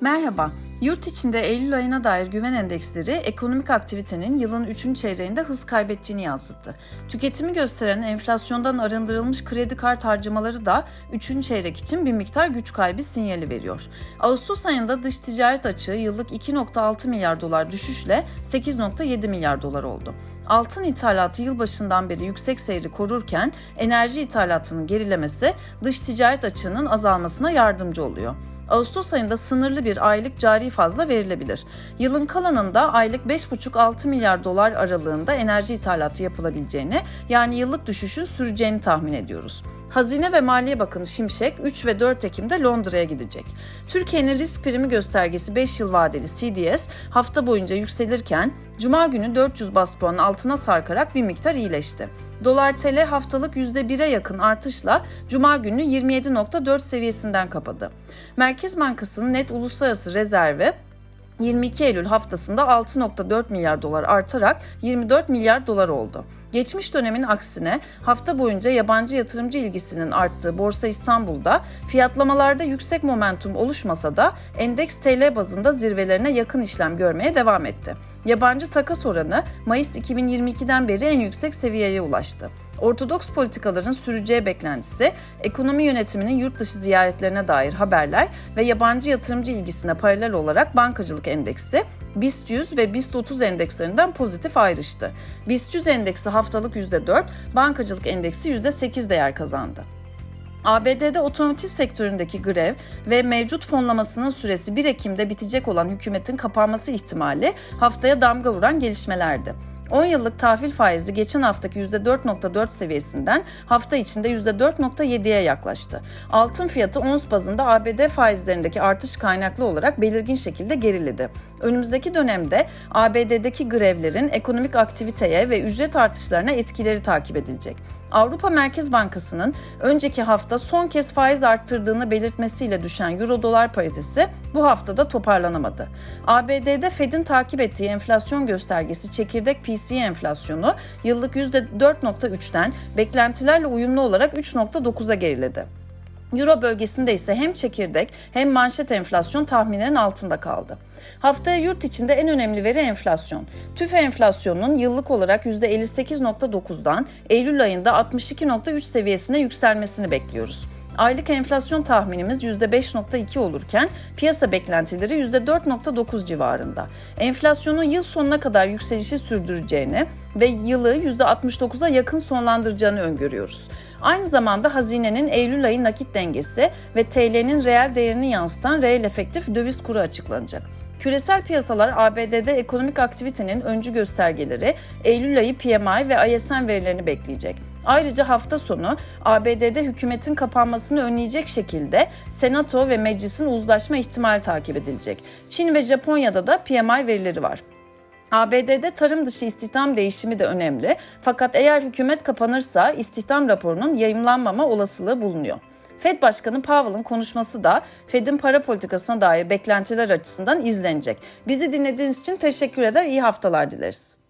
Merhaba. Yurt içinde Eylül ayına dair güven endeksleri ekonomik aktivitenin yılın 3. çeyreğinde hız kaybettiğini yansıttı. Tüketimi gösteren enflasyondan arındırılmış kredi kart harcamaları da 3. çeyrek için bir miktar güç kaybı sinyali veriyor. Ağustos ayında dış ticaret açığı yıllık 2.6 milyar dolar düşüşle 8.7 milyar dolar oldu. Altın ithalatı yılbaşından beri yüksek seyri korurken enerji ithalatının gerilemesi dış ticaret açığının azalmasına yardımcı oluyor. Ağustos ayında sınırlı bir aylık cari fazla verilebilir. Yılın kalanında aylık 5,5-6 milyar dolar aralığında enerji ithalatı yapılabileceğini, yani yıllık düşüşün süreceğini tahmin ediyoruz. Hazine ve Maliye Bakanı Şimşek 3 ve 4 Ekim'de Londra'ya gidecek. Türkiye'nin risk primi göstergesi 5 yıl vadeli CDS hafta boyunca yükselirken Cuma günü 400 bas puan altına sarkarak bir miktar iyileşti. Dolar TL haftalık %1'e yakın artışla Cuma günü 27.4 seviyesinden kapadı. Merkez Bankası'nın net uluslararası rezervi 22 Eylül haftasında 6.4 milyar dolar artarak 24 milyar dolar oldu. Geçmiş dönemin aksine hafta boyunca yabancı yatırımcı ilgisinin arttığı Borsa İstanbul'da fiyatlamalarda yüksek momentum oluşmasa da endeks TL bazında zirvelerine yakın işlem görmeye devam etti. Yabancı takas oranı Mayıs 2022'den beri en yüksek seviyeye ulaştı. Ortodoks politikaların süreceği beklentisi, ekonomi yönetiminin yurt dışı ziyaretlerine dair haberler ve yabancı yatırımcı ilgisine paralel olarak bankacılık endeksi BIST 100 ve BIST 30 endekslerinden pozitif ayrıştı. BIST 100 endeksi haftalık %4, bankacılık endeksi %8 değer kazandı. ABD'de otomotiv sektöründeki grev ve mevcut fonlamasının süresi 1 Ekim'de bitecek olan hükümetin kapanması ihtimali haftaya damga vuran gelişmelerdi. 10 yıllık tahvil faizi geçen haftaki %4.4 seviyesinden hafta içinde %4.7'ye yaklaştı. Altın fiyatı ons bazında ABD faizlerindeki artış kaynaklı olarak belirgin şekilde geriledi. Önümüzdeki dönemde ABD'deki grevlerin ekonomik aktiviteye ve ücret artışlarına etkileri takip edilecek. Avrupa Merkez Bankası'nın önceki hafta son kez faiz arttırdığını belirtmesiyle düşen euro dolar paritesi bu haftada toparlanamadı. ABD'de Fed'in takip ettiği enflasyon göstergesi çekirdek PCE enflasyonu yıllık %4.3'ten beklentilerle uyumlu olarak 3.9'a geriledi. Euro bölgesinde ise hem çekirdek hem manşet enflasyon tahminlerin altında kaldı. Haftaya yurt içinde en önemli veri enflasyon. TÜFE enflasyonunun yıllık olarak %58.9'dan Eylül ayında 62.3 seviyesine yükselmesini bekliyoruz. Aylık enflasyon tahminimiz %5.2 olurken piyasa beklentileri %4.9 civarında. Enflasyonun yıl sonuna kadar yükselişi sürdüreceğini ve yılı %69'a yakın sonlandıracağını öngörüyoruz. Aynı zamanda hazinenin Eylül ayı nakit dengesi ve TL'nin reel değerini yansıtan reel efektif döviz kuru açıklanacak. Küresel piyasalar ABD'de ekonomik aktivitenin öncü göstergeleri, Eylül ayı PMI ve ISM verilerini bekleyecek. Ayrıca hafta sonu ABD'de hükümetin kapanmasını önleyecek şekilde Senato ve meclisin uzlaşma ihtimali takip edilecek. Çin ve Japonya'da da PMI verileri var. ABD'de tarım dışı istihdam değişimi de önemli. Fakat eğer hükümet kapanırsa istihdam raporunun yayımlanmama olasılığı bulunuyor. Fed Başkanı Powell'ın konuşması da Fed'in para politikasına dair beklentiler açısından izlenecek. Bizi dinlediğiniz için teşekkür eder, iyi haftalar dileriz.